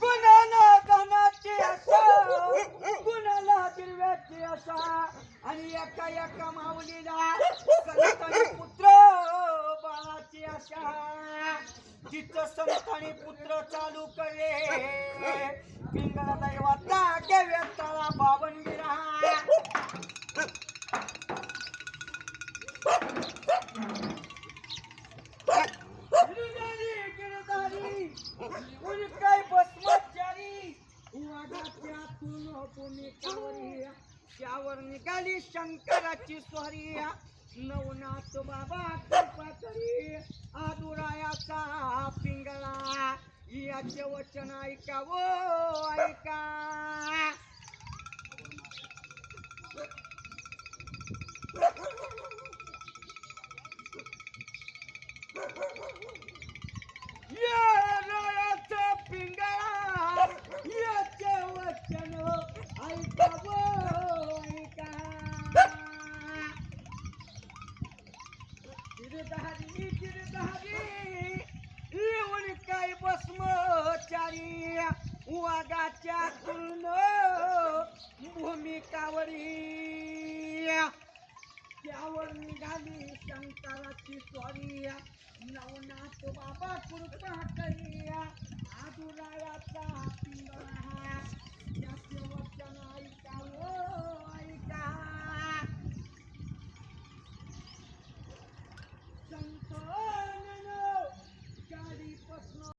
कुणाला धनाची असा कुणाला हिरव्याची असा आणि एका एका माऊलीला पुत्र बाळाची असा तिथं संतानी पुत्र चालू करे पिंगला दैवता देव्यता तुन भूमिकावरी त्यावर निघाली शंकराची स्वरिया. नवनाथ बाबा कृपा करी आदुरायाचा पिंगळा. याचे वचन ऐकावं ऐका. Yeah! गिरधारी गिरधारी येऊन काय भस्मचारी? वाघाच्या तुलन भूमिकावरी. त्यावर निघाली शंकराची स्वारी. नवनाथ बाबा कृपा करी